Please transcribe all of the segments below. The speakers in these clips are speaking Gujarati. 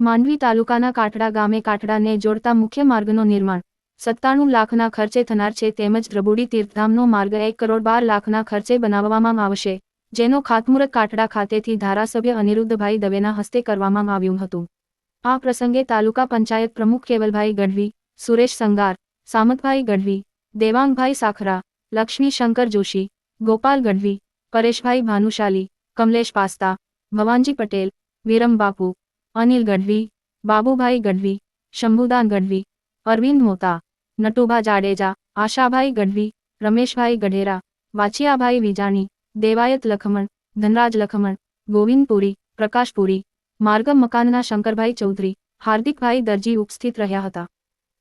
માંડવી તાલુકાના કાટડા ગામે કાટડાને જોડતા મુખ્ય માર્ગનું નિર્માણ. સત્તાણું લાખના ખર્ચે થનાર છે તેમજ દ્રબુડી તીર્થધામનો માર્ગ એક કરોડ બાર લાખના ખર્ચે બનાવવામાં આવશે, જેનો ખાતમુહૂર્ત કાટડા ખાતેથી ધારાસભ્ય અનિરુદ્ધભાઈ દવેના હસ્તે કરવામાં આવ્યું હતું. આ પ્રસંગે તાલુકા પંચાયત પ્રમુખ કેવલભાઈ ગઢવી, સુરેશ સંગાર, સામતભાઈ ગઢવી, દેવાંગભાઈ સાખરા લક્ષ્મી શંકર જોશી, ગોપાલ ગઢવી, પરેશભાઈ ભાનુશાલી, કમલેશ પાસ્તા, ભવાનજી પટેલ, વિરમ બાપુ અનિલ ગઢવી, બાબુભાઈ ગઢવી, શંભુદાન ગઢવી, અરવિંદ મોતા, નટુભા જાડેજા, આશાભાઈ ગઢવી, રમેશભાઈ ગઢેરા, વાછિયાભાઈ વિજાણી, દેવાયત લખમણ, ધનરાજ લખમણ ગોવિંદપુરી પ્રકાશપુરી માર્ગ મકાનના શંકરભાઈ ચૌધરી, હાર્દિકભાઈ દરજી ઉપસ્થિત રહ્યા હતા.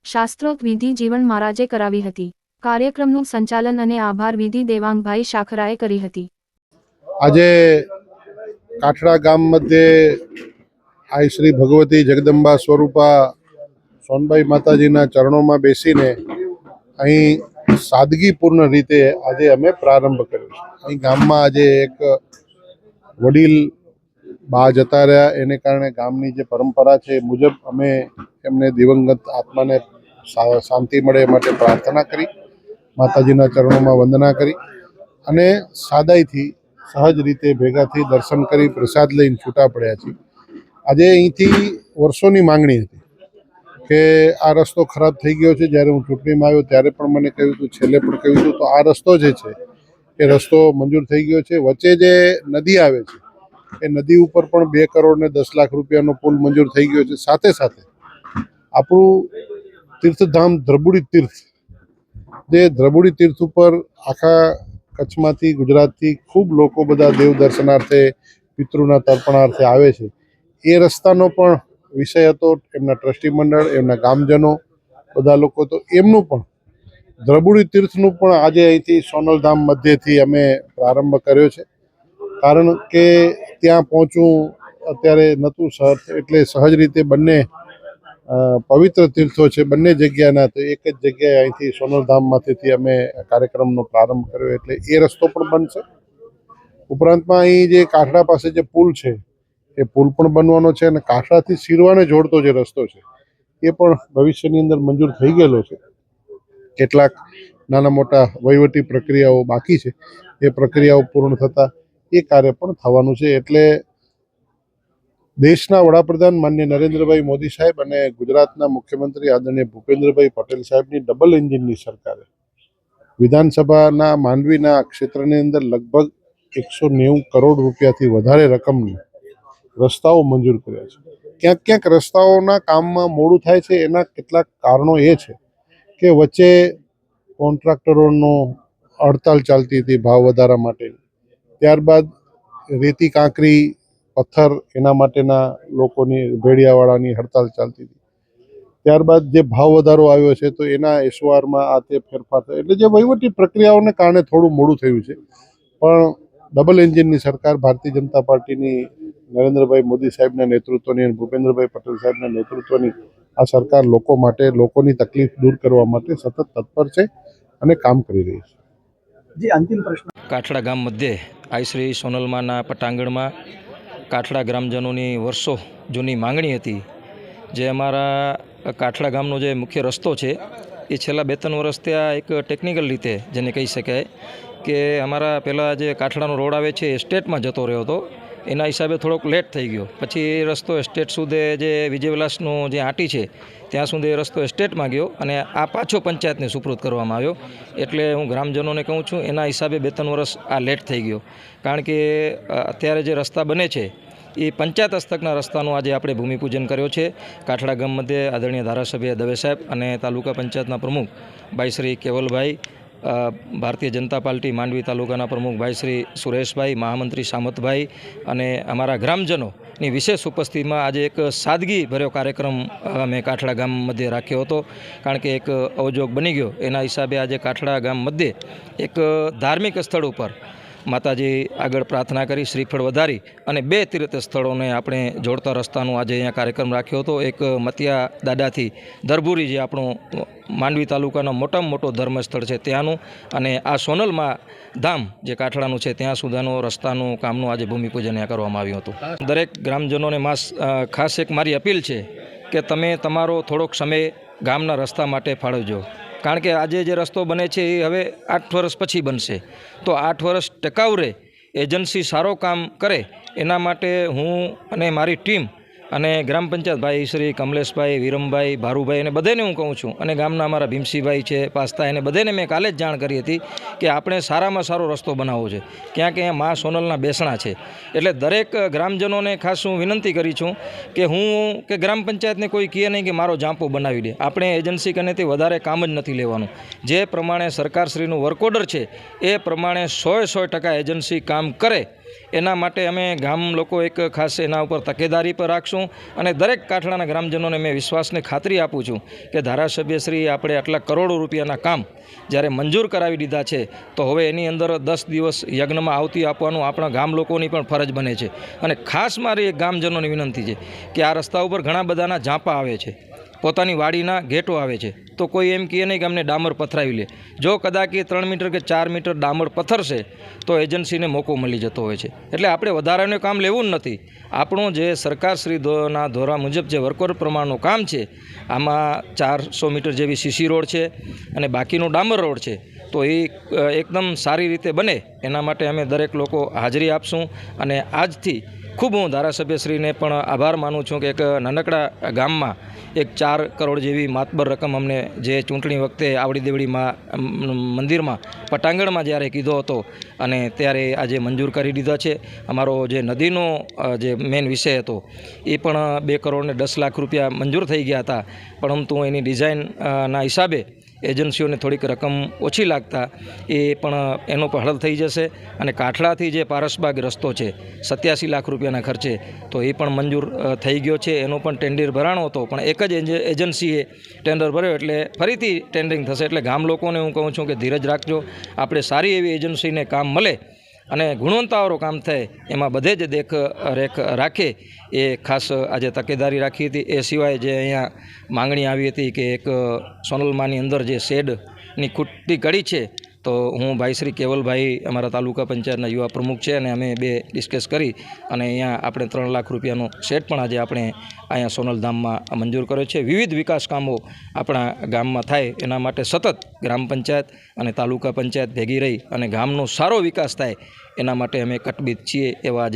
શાસ્ત્રોક્ત વિધિ જીવન મહારાજે કરાવી હતી. કાર્યક્રમનું સંચાલન અને આભાર વિધિ દેવાંગભાઈ શાખરાએ કરી હતી. આજે કાઠડા ગામ મધ્યે આઈ શ્રી ભગવતી જગદંબા સ્વરૂપા સોનબાઈ માતાજીના ચરણોમાં બેસીને અહીં સાદગીપૂર્ણ રીતે આજે અમે પ્રારંભ કર્યો છે. અહીં ગામમાં આજે એક વડીલ બા જતા રહ્યા. એને કારણે ગામની જે પરંપરા છે મુજબ અમે એમને દિવંગત આત્માને શાંતિ મળે એ માટે પ્રાર્થના કરી, માતાજીના ચરણોમાં વંદના કરી અને સાદાઈથી સહજ રીતે ભેગા થઈ દર્શન કરી, પ્રસાદ લઈને છૂટા પડ્યા છીએ. આજે અહીંથી વર્ષોની માંગણી હતી કે આ રસ્તો ખરાબ થઈ ગયો છે. જ્યારે હું ચૂંટણીમાં આવ્યો ત્યારે પણ મને કહ્યું હતું, છેલ્લે પણ કહ્યું હતું, તો આ રસ્તો જે છે, એ રસ્તો મંજૂર થઈ ગયો છે. વચ્ચે જે નદી આવે છે, એ નદી ઉપર પણ બે કરોડ ને દસ લાખ રૂપિયાનો પુલ મંજૂર થઈ ગયો છે. સાથે સાથે આપણું તીર્થધામ દ્રબુડી તીર્થ, જે દ્રબુડી તીર્થ ઉપર આખા કચ્છમાંથી ગુજરાતથી ખૂબ લોકો બધા દેવ દર્શનાર્થે, પિતૃના તર્પણાર્થે આવે છે. એ રસ્તાનો પણ વિષય હતો, એમના ટ્રસ્ટી મંડળ, એમના ગામજનો, બધા લોકો. તો એમનું પણ, દ્રબુડી તીર્થનું પણ આજે અહીંથી સોનલધામ મધ્યથી અમે પ્રારંભ કર્યો છે. કારણ કે ત્યાં પહોંચવું અત્યારે નહોતું સહજ, એટલે સહજ રીતે બંને પવિત્ર તીર્થો છે, બંને જગ્યાના, તો એક જ જગ્યાએ અહીંથી સોનલધામમાંથી અમે કાર્યક્રમનો પ્રારંભ કર્યો, એટલે એ રસ્તો પણ બનશે. ઉપરાંતમાં અહીં જે કાઠડા પાસે જે પુલ છે એ પુલ પણ બનવાનો છે અને કાંઠાથી શિરવાને જોડતો જે રસ્તો છે, એ પણ ભવિષ્યની અંદર મંજૂર થઈ ગયેલો છે. કેટલાક નાના મોટા વહીવટી પ્રક્રિયાઓ બાકી છે, એ પ્રક્રિયાઓ પૂર્ણ થતાં એ કાર્ય પણ થવાનું છે. એટલે દેશના વડાપ્રધાન માન્ય નરેન્દ્રભાઈ મોદી સાહેબ અને ગુજરાતના મુખ્યમંત્રી આદરણીય ભૂપેન્દ્રભાઈ પટેલ સાહેબની ડબલ એન્જિનની સરકારે વિધાનસભાના માંડવીના ક્ષેત્રની અંદર લગભગ એકસો નેવું કરોડ રૂપિયાથી વધારે રકમની રસ્તાઓ મંજૂર કર્યા છે. ક્યાંક ક્યાંક રસ્તાઓના કામમાં મોડું થાય છે, એના કેટલાક કારણો એ છે કે વચ્ચે કોન્ટ્રાક્ટરોનો હડતાલ ચાલતી હતી ભાવ વધારા માટે. ત્યારબાદ રેતી, કાંકરી, પથ્થર એના માટેના લોકોની, ભેડિયાવાળાની હડતાલ ચાલતી હતી. ત્યારબાદ જે ભાવ વધારો આવ્યો છે, તો એના એસવારમાં આ તે ફેરફાર થયો. એટલે જે વહીવટી પ્રક્રિયાઓને કારણે થોડું મોડું થયું છે. પણ ડબલ એન્જિનની સરકાર, ભારતીય જનતા પાર્ટીની નરેન્દ્રભાઈ મોદી સાહેબના નેતૃત્વની અને ભૂપેન્દ્રભાઈ પટેલ સાહેબના નેતૃત્વની આ સરકાર લોકો માટે લોકોની તકલીફ દૂર કરવા માટે સતત તત્પર છે અને કામ કરી રહી છે. જી અંતિમ પ્રશ્ન. કાઠડા ગામ મધ્યે આઈ શ્રી સોનલમાના પટાંગણમાં કાઠડા ગ્રામજનોની વર્ષો જૂની માંગણી હતી જે અમારા કાઠડા ગામનો જે મુખ્ય રસ્તો છે એ છેલ્લા બે ત્રણ વર્ષ ત્યાં એક ટેકનિકલ રીતે જેને કહી શકાય કે અમારા પહેલાં જે કાઠડાનો રોડ આવે છે એ સ્ટેટમાં જતો રહ્યો હતો. એના હિસાબે થોડોક લેટ થઈ ગયો. પછી રસ્તો એસ્ટેટ સુધી જે વિજયવિલાસનું જે આંટી છે, ત્યાં સુધી રસ્તો એસ્ટેટમાં ગયો અને આ પાછો પંચાયતને સુપૃત કરવામાં આવ્યો. એટલે હું ગ્રામજનોને કહું છું, એના હિસાબે બે ત્રણ વર્ષ આ લેટ થઈ ગયો. કારણ કે અત્યારે જે રસ્તા બને છે, એ પંચાયત હસ્તકના રસ્તાનું આજે આપણે ભૂમિપૂજન કર્યો છે. કાઠડા ગામ મધ્યે આદરણીય ધારાસભ્ય દવે સાહેબ અને તાલુકા પંચાયતના પ્રમુખ ભાઈ શ્રી કેવલભાઈ ભારતીય જનતા પાર્ટી માંડવી તાલુકાના પ્રમુખ ભાઈ શ્રી સુરેશભાઈ, મહામંત્રી સામતભાઈ અને અમારા ગ્રામજનોની વિશેષ ઉપસ્થિતિમાં આજે એક સાદગી ભર્યો કાર્યક્રમ અમે કાઠડા ગામ મધ્યે રાખ્યો હતો. કારણ કે એક અવજોગ બની ગયો. એના હિસાબે આજે કાઠડા ગામ મધ્યે એક ધાર્મિક સ્થળ ઉપર માતાજી આગળ પ્રાર્થના કરી, શ્રીફળ વધારી અને બે તીર્થ સ્થળોને આપણે જોડતા રસ્તાનો આજે અહીંયા કાર્યક્રમ રાખ્યો હતો. એક મતિયા દાદાથી દરભુરી જે આપણો માંડવી તાલુકાનો મોટામાં મોટો ધર્મસ્થળ છે ત્યાંનું અને આ સોનલમાં ધામ જે કાઠડાનું છે ત્યાં સુધીનો રસ્તાનું કામનું આજે ભૂમિપૂજન અહીંયા કરવામાં આવ્યું હતું. દરેક ગ્રામજનોને માસ ખાસ એક મારી અપીલ છે કે તમે તમારો થોડોક સમય ગામના રસ્તા માટે ફાળવજો. કારણ કે આજે જે રસ્તો બને છે એ હવે આઠ વર્ષ પછી બનશે. તો આઠ વર્ષ ટકાઉ રહે. એજન્સી સારો કામ કરે. એના માટે હું અને મારી ટીમ અને ગ્રામ પંચાયત ભાઈ શ્રી કમલેશભાઈ, વિરમભાઈ, ભારુભાઈ અને બધાને હું કહું છું અને ગામના અમારા ભીમસિંહભાઈ છે, પાસ્તા એને બધાને મેં કાલે જ જાણ કરી હતી કે આપણે સારામાં સારો રસ્તો બનાવવો છે. ક્યાં ક્યાં મા સોનલના બેસણા છે. એટલે દરેક ગ્રામજનોને ખાસ હું વિનંતી કરી છું કે હું કે ગ્રામ પંચાયતને કોઈ કહે નહીં કે મારો જાંપો બનાવી દે. આપણે એજન્સી કનેથી વધારે કામ જ નથી લેવાનું. જે પ્રમાણે સરકારશ્રીનું વર્ક ઓર્ડર છે, એ પ્રમાણે સોએ સો ટકા એજન્સી કામ કરે એના માટે અમે ગામ લોકો એક ખાસ એના ઉપર તકેદારી પર રાખશું અને દરેક કાઠડાના ગ્રામજનોને મેં વિશ્વાસને ખાતરી આપું છું કે ધારાસભ્યશ્રી આપણે આટલા કરોડો રૂપિયાના કામ જ્યારે મંજૂર કરાવી દીધા છે, તો હવે એની અંદર દસ દિવસ યજ્ઞમાં આવતી આપવાનું આપણા ગામ લોકોની પણ ફરજ બને છે. અને ખાસ મારી એક ગામજનોની વિનંતી છે કે આ રસ્તા ઉપર ઘણા બધાના ઝાંપા આવે છે. પોતાની વાડીના ગેટો આવે છે. તો કોઈ એમ કહે નહીં કે અમને ડામર પથરાવી લે. જો કદાચ એ ત્રણ મીટર કે ચાર મીટર ડામર પથરશે, તો એજન્સીને મોકો મળી જતો હોય છે. એટલે આપણે વધારાનું કામ લેવું જ નથી. આપણું જે સરકારશ્રી ના ધોરા મુજબ જે વર્કર પ્રમાણનું કામ છે, આમાં ચારસો મીટર જેવી સીસી રોડ છે અને બાકીનો ડામર રોડ છે. તો એ એકદમ સારી રીતે બને. એના માટે અમે દરેક લોકો હાજરી આપશું અને આજથી ખૂબ હું ધારાસભ્યશ્રીને પણ આભાર માનું છું કે એક નાનકડા ગામમાં એક ચાર કરોડ જેવી માતબર રકમ અમને જે ચૂંટણી વખતે આવડી દેવડીમાં મંદિરમાં, પટાંગણમાં જ્યારે કીધો હતો અને ત્યારે આજે મંજૂર કરી દીધા છે. અમારો જે નદીનો જે મેઇન વિષય હતો, એ પણ બે કરોડ ને દસ લાખ રૂપિયા મંજૂર થઈ ગયા હતા. પરંતુ એની ડિઝાઇનના હિસાબે એજન્સીઓને થોડીક રકમ ઓછી લાગતા એ પણ એનો પણ હલ થઈ જશે અને કાઠડાથી જે પારસબાગ રસ્તો છે, સત્યાસી લાખ રૂપિયાના ખર્ચે, તો એ પણ મંજૂર થઈ ગયો છે. એનો પણ ટેન્ડર ભરાણો હતો, પણ એક જ એજ- એજન્સીએ ટેન્ડર ભર્યો એટલે ફરીથી ટેન્ડરિંગ થશે. એટલે ગામ લોકોને હું કહું છું કે ધીરજ રાખજો. આપણે સારી એવી એજન્સીને કામ મળે અને ગુણવત્તાવાળું કામ થાય, એમાં બધે જ દેખ, રેખ રાખે. એ ખાસ આજે તકેદારી રાખી હતી. એ સિવાય જે અહીંયા માંગણી આવી હતી કે એક સોનલમાની અંદર જે શેડની ખૂટતી કડી છે તો હું ભાઈ શ્રી કેવલભાઈ અમારા તાલુકા પંચાયતના યુવા પ્રમુખ છે અને અમે બે ડિસ્કસ કરી અને અહીંયા આપણે ત્રણ લાખ રૂપિયાનો સેટ પણ આજે આપણે અહીંયા સોનલધામમાં મંજૂર કર્યો છે. વિવિધ વિકાસ કામો આપણા ગામમાં થાય એના માટે સતત ગ્રામ પંચાયત અને તાલુકા પંચાયત ભેગી રહી અને ગામનો સારો વિકાસ થાય એના માટે અમે કટબીત છીએ એવા આજે